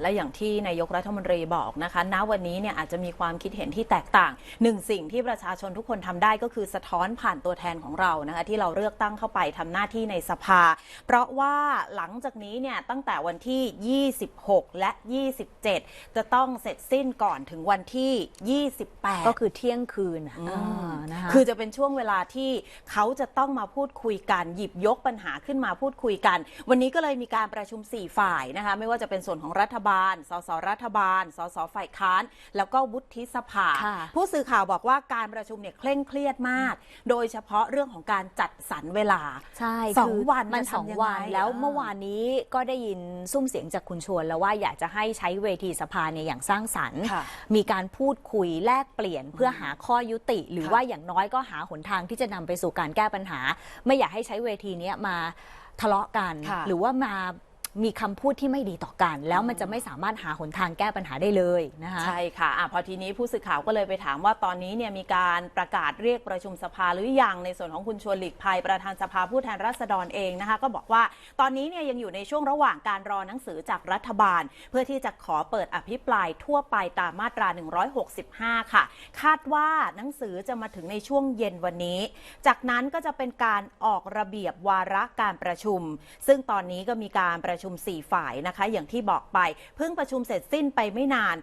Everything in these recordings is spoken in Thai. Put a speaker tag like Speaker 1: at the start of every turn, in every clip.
Speaker 1: และอย่างที่นายกรัฐมนตรีบอกนะคะณวันนี้เนี่ยอาจจะมีความคิดเห็นที่แตกต่างหนึ่งสิ่งที่ประชาชนทุกคนทำได้ก็คือสะท้อนผ่านตัวแทนของเรานะคะที่เราเลือกตั้งเข้าไปทำหน้าที่ในสภา เพราะว่าหลังจากนี้เนี่ยตั้งแต่วันที่ 26 และ 27 จะต้องเสร็จสิ้นก่อนถึงวันที่ 28
Speaker 2: ก็คือเที่ยงคืนอะ
Speaker 1: อืม
Speaker 2: อ่านะคะ
Speaker 1: คือจะเป็นช่วงเวลาที่เขาจะต้องมาพูดคุยกันหยิบยกปัญหาขึ้นมาพูดคุยกัน วันนี้ก็เลยมีการประชุม 4 ฝ่ายนะคะไม่ว่าจะเป็นส่วนของรัฐบาลสสรัฐบาล สสฝ่ายค้าน แล้วก็วุฒิสภา
Speaker 2: ค่ะ
Speaker 1: ผู้สื่อข่าวบอกว่าการประชุมเนี่ยเคร่งเครียดมาก โดยเฉพาะเรื่องของการจัดสรรเวลา
Speaker 2: ใช่
Speaker 1: สอง
Speaker 2: คือ
Speaker 1: วัน
Speaker 2: มัน
Speaker 1: จะ
Speaker 2: สอง
Speaker 1: ทำยังไง
Speaker 2: วันแล้ว
Speaker 1: อ่า
Speaker 2: เมื่อวานนี้ก็ได้ยินซุ้มเสียงจากคุณชวนแล้วว่าอยากจะให้ใช้เวทีสภาเนี่ยอย่างสร้างสรรค์
Speaker 1: ค่ะ
Speaker 2: มีการพูดคุยแลกเปลี่ยนเพื่อหาข้อยุติ หรือ
Speaker 1: ค่ะ
Speaker 2: ว่าอย่างน้อยก็หาหนทางที่จะนำไปสู่การแก้ปัญหา ไม่อยากให้ใช้เวทีเนี้ยมาทะเลาะกัน
Speaker 1: ค่ะ
Speaker 2: หรือว่ามา มีคำพูดที่ไม่ดีต่อกัน แล้วมันจะไม่สามารถหาหนทางแก้ปัญหาได้เลยนะคะ
Speaker 1: ใช่ค่ะอะพอทีนี้ผู้สื่อข่าวก็เลยไปถามว่าตอนนี้เนี่ยมีการประกาศเรียกประชุมสภาหรือยังในส่วนของคุณชวนหลีกภัยประธานสภาผู้แทนราษฎรเองนะคะก็บอกว่าตอนนี้เนี่ยยังอยู่ในช่วงระหว่างการรอหนังสือจากรัฐบาล เพื่อที่จะขอเปิดอภิปรายทั่วไปตามมาตรา 165 ค่ะ คาดว่าหนังสือจะมาถึงในช่วงเย็นวันนี้ จากนั้นก็จะเป็นการออกระเบียบวาระการประชุม ซึ่งตอนนี้ก็มีการประชุม 4 ฝ่ายนะคะ อย่างที่บอกไป เพิ่งประชุมเสร็จสิ้นไปไม่นาน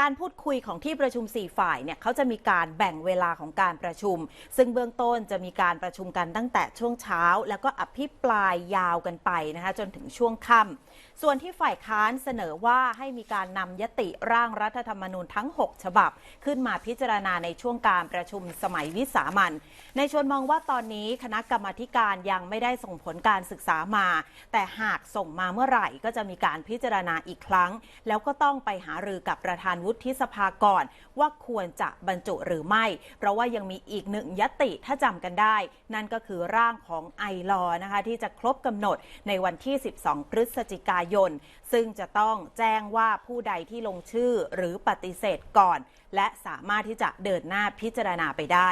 Speaker 1: การพูดคุยของที่ประชุม 4 ฝ่ายเนี่ยเขาจะมีการแบ่งเวลาของการประชุม ซึ่งเบื้องต้นจะมีการประชุมกันตั้งแต่ช่วงเช้า แล้วก็อภิปรายยาวกันไปนะคะจนถึงช่วงค่ำส่วนที่ฝ่ายค้านเสนอว่าให้มีการนำยติร่างรัฐธรรมนูญทั้ง 6 ฉบับ ขึ้นมาพิจารณาในช่วงการประชุมสมัยวิสามันในชวนมองว่าตอนนี้คณะกรรมาการยังไม่ได้ส่งผลการศึกษามา แต่หากส่งมาเมื่อไหร่ก็จะมีการพิจารณาอีกครั้ง แล้วก็ต้องไปหารือกับประธานวฒิสภาก่อน ว่าควรจะบรรจุหรือไม่ เพราะว่ายังมีอีกหนึ่งยติถ้าจำกันได้ นั่นก็คือร่างของไอรอนะคะที่จะครบกำหนดในวันที่ 12 พฤศจิกายน ซึ่งจะต้องแจ้งว่าผู้ใดที่ลงชื่อหรือปฏิเสธก่อน และสามารถที่จะเดินหน้าพิจารณาไปได้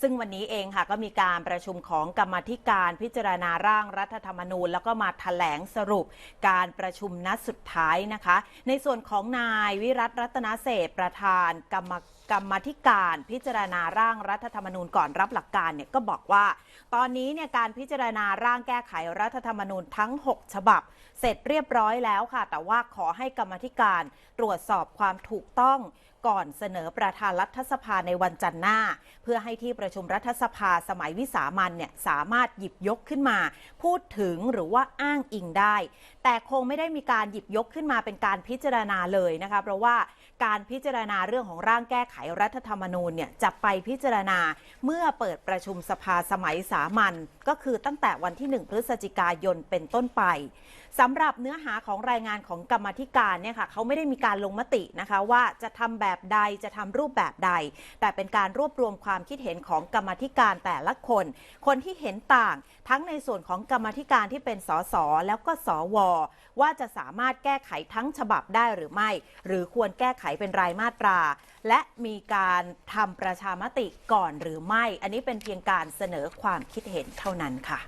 Speaker 1: ซึ่งวันนี้เองค่ะก็มีการประชุมของกรรมธิการพิจารณาร่างรัฐธรรมนูญ แล้วก็มาถแถลงสรุปการประชุมนัดสุดท้ายนะคะ ในส่วนของนายวิรัตรัตนเศษประธานกรรมกรรมธิการพิจารณาร่างรัฐธรรมนูญก่อนรับหลักการเนี่ยก็บอกว่า ตอนนี้เนี่ยการพิจารณาร่างแก้ไขรัฐธรรมนูญทั้ง 6 ฉบับ เสร็จเรียบร้อยแล้วค่ะ แต่ว่าขอให้กรรมธิการตรวจสอบความถูกต้อง ก่อนเสนอประธานรัฐสภาในวันจันทร์หน้า เพื่อให้ที่ประชุมรัฐสภาสมัยวิสามันเนี่ยสามารถหยิบยกขึ้นมา พูดถึงหรือว่าอ้างอิงได้ แต่คงไม่ได้มีการหยิบยกขึ้นมาเป็นการพิจารณาเลยนะคะเพราะว่าการพิจารณาเรื่องของร่างแก้ไขรัฐธรรมนูญเนี่ยจะไปพิจารณาเมื่อเปิดประชุมสภาสมัยสามัญก็คือตั้งแต่วันที่ 1 พฤศจิกายนเป็นต้นไปสำหรับเนื้อหาของรายงานของกรรมธิการเนี่ยค่ะเขาไม่ได้มีการลงมตินะคะว่าจะทำแบบใดจะทำรูปแบบใด แต่เป็นการรวบรวมความคิดเห็นของกรรมธิการแต่ละคน คนที่เห็นต่าง ทั้งในส่วนของกรรมธิการที่เป็นสสแล้วก็สวว่าจะสามารถแก้ไขทั้งฉบับได้หรือไม่ หรือควรแก้ไขเป็นรายมาตรา และมีการทำประชามติก่อนหรือไม่ อันนี้เป็นเพียงการเสนอความคิดเห็นเท่านั้นค่ะ